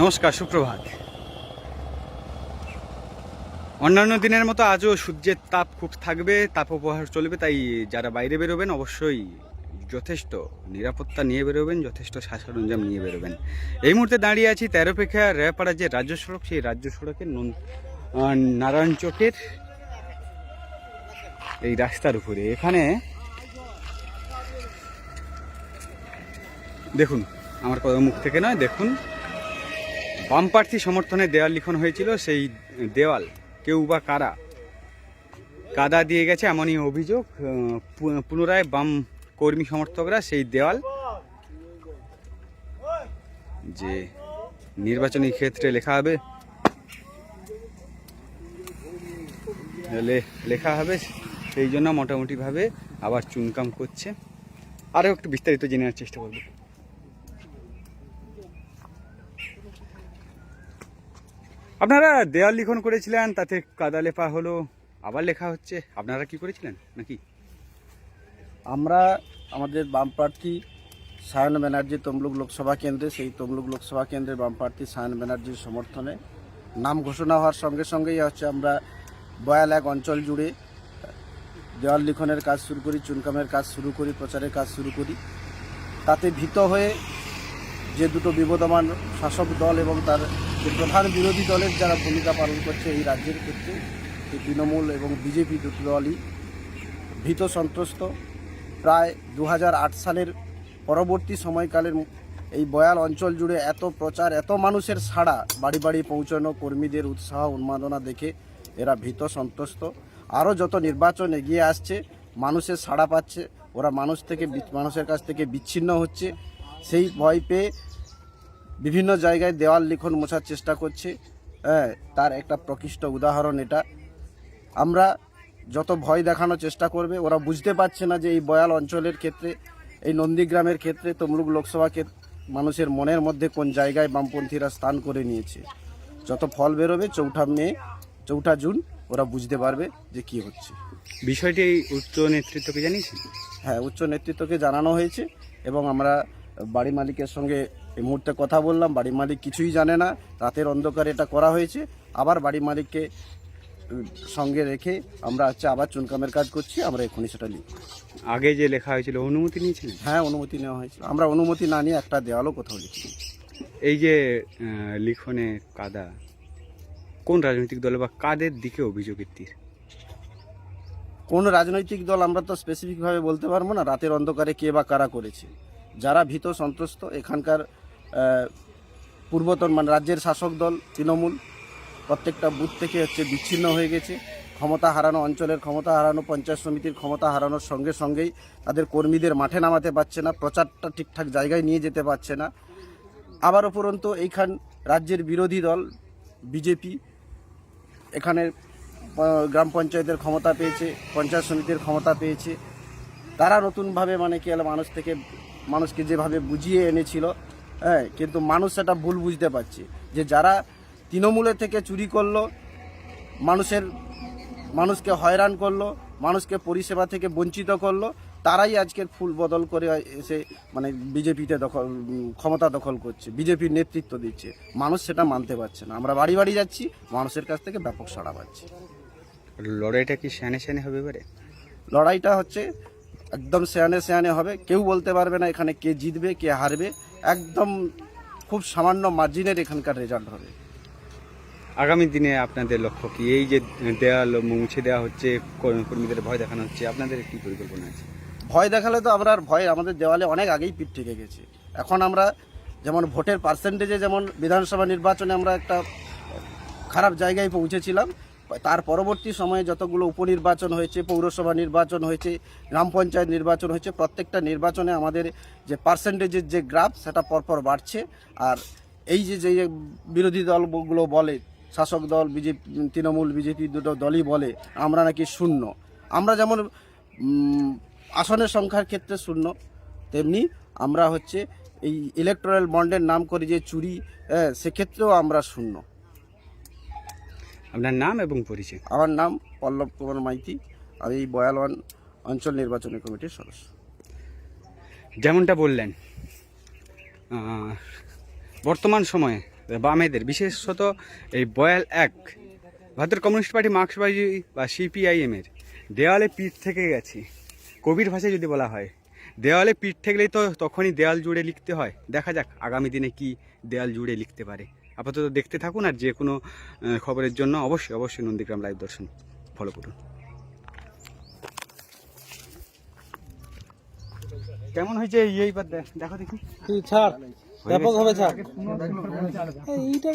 নমস্কার, সুপ্রভাত। অন্যান্য দিনের মতো আজও সূর্যের তাপ খুব থাকবে, তাপ উপহার চলবে, তাই যারা বাইরে বেরোবেন অবশ্যই যথেষ্ট নিরাপত্তা নিয়ে বেরোবেন, যথেষ্ট সরঞ্জাম নিয়ে বেরোবেন। এই মুহূর্তে দাঁড়িয়ে আছি তেরোপেখা রেপাড়া যে রাজ্য সড়ক, সেই রাজ্য সড়কের নারায়ণ চকের এই রাস্তার উপরে। এখানে দেখুন, আমার কথা মুখ থেকে নয়, দেখুন। বাম প্রার্থী সমর্থনে দেওয়াল লিখন হয়েছিল, সেই দেওয়াল কেউ বা কারা? কাদা দিয়ে গেছে এমনই অভিযোগ পুনরায় বাম কর্মী সমর্থকরা সেই দেওয়াল যে নির্বাচনী ক্ষেত্রে লেখা হবে লেখা হবে, সেই জন্য মোটামুটিভাবে আবার চুনকাম করছে। আরও একটু বিস্তারিত জেনে চেষ্টা করব। আপনারা দেয়াল লিখন করেছিলেন, তাতে কাদা লেপা হলো, আবার লেখা হচ্ছে। আপনারা কি করেছিলেন নাকি? আমরা আমাদের বাম প্রার্থী সায়ন ব্যানার্জি তমলুক লোকসভা কেন্দ্রে, সেই তমলুক লোকসভা কেন্দ্রের বাম প্রার্থী সায়ন ব্যানার্জির সমর্থনে নাম ঘোষণা হওয়ার সঙ্গে সঙ্গেই হচ্ছে আমরা বয়াল এক অঞ্চল জুড়ে দেওয়াল লিখনের কাজ শুরু করি, চুনকামের কাজ শুরু করি, প্রচারের কাজ শুরু করি। তাতে ভীত হয়ে যে দুটো বিবদমান শাসক দল এবং তার যে প্রধান বিরোধী দলের যারা ভূমিকা পালন করছে এই রাজ্যের ক্ষেত্রে, এই তৃণমূল এবং বিজেপি দুটো দলই ভীত সন্ত্রস্ত। প্রায় দু হাজার আট সালের পরবর্তী সময়কালের এই বয়াল অঞ্চল জুড়ে এত প্রচার, এত মানুষের সাড়া বাড়ি বাড়ি পৌঁছানো, কর্মীদের উৎসাহ, উন্মাদনা দেখে এরা ভীত সন্ত্রস্ত। আরও যত নির্বাচন এগিয়ে আসছে, মানুষের সাড়া পাচ্ছে, ওরা মানুষ থেকে মানুষের কাছ থেকে বিচ্ছিন্ন হচ্ছে। সেই ভয় পেয়ে বিভিন্ন জায়গায় দেওয়াল লিখন মোছার চেষ্টা করছে। হ্যাঁ তার একটা প্রকৃষ্ট উদাহরণ এটা। আমরা যত ভয় দেখানোর চেষ্টা করবে ওরা বুঝতে পারছে না যে এই বয়াল অঞ্চলের ক্ষেত্রে এই নন্দীগ্রামের ক্ষেত্রে তমলুক লোকসভাকে মানুষের মনের মধ্যে কোন জায়গায় বামপন্থীরা স্থান করে নিয়েছে। যত ফল বেরোবে চৌঠা মে চৌঠা জুন ওরা বুঝতে পারবে যে কি হচ্ছে। বিষয়টি এই উচ্চ নেতৃত্বকে জানিয়েছেন? হ্যাঁ উচ্চ নেতৃত্বকে জানানো হয়েছে এবং আমরা বাড়ি মালিকের সঙ্গে এই মুহূর্তে কথা বললাম বাড়ি মালিক কিছুই জানে না রাতের অন্ধকারে এটা করা হয়েছে। আবার বাড়ি মালিককে সঙ্গে রেখে আমরা হচ্ছে আবার চুনকামের কাজ করছি আমরা এখনই সেটা লিখব। আগে যে লেখা হয়েছিল অনুমতি নিয়েছিলেন? হ্যাঁ অনুমতি নেওয়া হয়েছিল। আমরা অনুমতি না নিয়ে একটা দেওয়ালও কোথাও লিখি এই যে লিখনে কাদা কোন রাজনৈতিক দলে বা কাদের দিকে অভিযোগের তীর কোন রাজনৈতিক দল আমরা তো স্পেসিফিকভাবে বলতে পারব না রাতের অন্ধকারে কে বা কারা করেছে। যারা ভীত সন্ত্রস্ত এখানকার পূর্বতন মানে রাজ্যের শাসক দল তৃণমূল প্রত্যেকটা বুথ থেকে হচ্ছে বিচ্ছিন্ন হয়ে গেছে। ক্ষমতা হারানো অঞ্চলের ক্ষমতা হারানো, পঞ্চায়েত সমিতির ক্ষমতা হারানোর সঙ্গে সঙ্গেই তাদের কর্মীদের মাঠে নামাতে পারছে না, প্রচারটা ঠিকঠাক জায়গায় নিয়ে যেতে পারছে না। আবার উপরন্তু এইখান রাজ্যের বিরোধী দল, বিজেপি, এখানে গ্রাম পঞ্চায়েতের ক্ষমতা পেয়েছে, পঞ্চায়েত সমিতির ক্ষমতা পেয়েছে। তারা নতুনভাবে মানে কি মানুষ থেকে, মানুষকে যেভাবে বুঝিয়ে এনেছিল হ্যাঁ কিন্তু মানুষ সেটা ভুল বুঝতে পারছে। যে যারা তৃণমূলের থেকে চুরি করল মানুষের মানুষকে হয়রান করল মানুষকে পরিষেবা থেকে বঞ্চিত করল তারাই আজকের ফুল বদল করে এসে মানে বিজেপিতে দখল ক্ষমতা দখল করছে বিজেপির নেতৃত্ব দিচ্ছে। মানুষ সেটা মানতে পারছে না। আমরা বাড়ি বাড়ি যাচ্ছি মানুষের কাছ থেকে ব্যাপক সাড়া পাচ্ছি। লড়াইটা কি স্যানে স্যানে হবে এবারে? লড়াইটা হচ্ছে একদম সেয়ানে সেয়ানে হবে। কেউ বলতে পারবে না এখানে কে জিতবে কে হারবে। একদম খুব সামান্য মার্জিনের এখানকার রেজাল্ট হবে। আগামী দিনে আপনাদের লক্ষ্য কি? এই যে দেয়াল মুছে দেওয়া হচ্ছে কর্মী- কর্মীদের ভয় দেখানো হচ্ছে আপনাদের কি পরিকল্পনা আছে? ভয় দেখালে তো আমরা আর ভয় আমাদের দেওয়ালে অনেক আগেই পিঠ ঠেকে গেছে। এখন আমরা যেমন ভোটের পার্সেন্টেজে যেমন বিধানসভা নির্বাচনে আমরা একটা খারাপ জায়গায় পৌঁছেছিলাম তার পরবর্তী সময়ে যতগুলো উপনির্বাচন হয়েছে পৌরসভা নির্বাচন হয়েছে গ্রাম পঞ্চায়েত নির্বাচন হয়েছে প্রত্যেকটা নির্বাচনে আমাদের যে পার্সেন্টেজের যে গ্রাফ সেটা পরপর বাড়ছে। আর এই যে যে বিরোধী দলগুলো বলে শাসক দল বিজেপি তৃণমূল বিজেপি দুটো দলই বলে আমরা নাকি শূন্য। আমরা যেমন আসনের সংখ্যার ক্ষেত্রে শূন্য তেমনি আমরা হচ্ছে এই ইলেকট্রাল বন্ডের নাম করে যে চুরি হ্যাঁ, সেক্ষেত্রেও আমরা শূন্য। আপনার নাম এবং পরিচয়। আমার নাম পল্লব কুমার মাইতি। আমি এই বয়ালওয়ান অঞ্চল নির্বাচনী কমিটির সদস্য। যেমনটা বললেন বর্তমান সময়ে বামেদের বিশেষত এই বয়াল এক ভারতের কমিউনিস্ট পার্টি মার্ক্সবাদী বা সিপিআইএম এর দেওয়ালে পিঠ থেকে গেছে। কবির ভাষায় যদি বলা হয় দেওয়ালে পিঠ ঠেকলেই তো তখনই দেওয়াল জুড়ে লিখতে হয়। দেখা যাক আগামী দিনে কি দেয়াল জুড়ে লিখতে পারে। আপাতত দেখতে থাকুন আর যে কোনো খবরের জন্য অবশ্যই অবশ্যই নন্দীগ্রাম লাইভ দর্শন ফলো করুন। কেমন হয়েছে এইবার দেখো দেখি। ছাড়? ব্যাপক হবে ছাড়। এইটা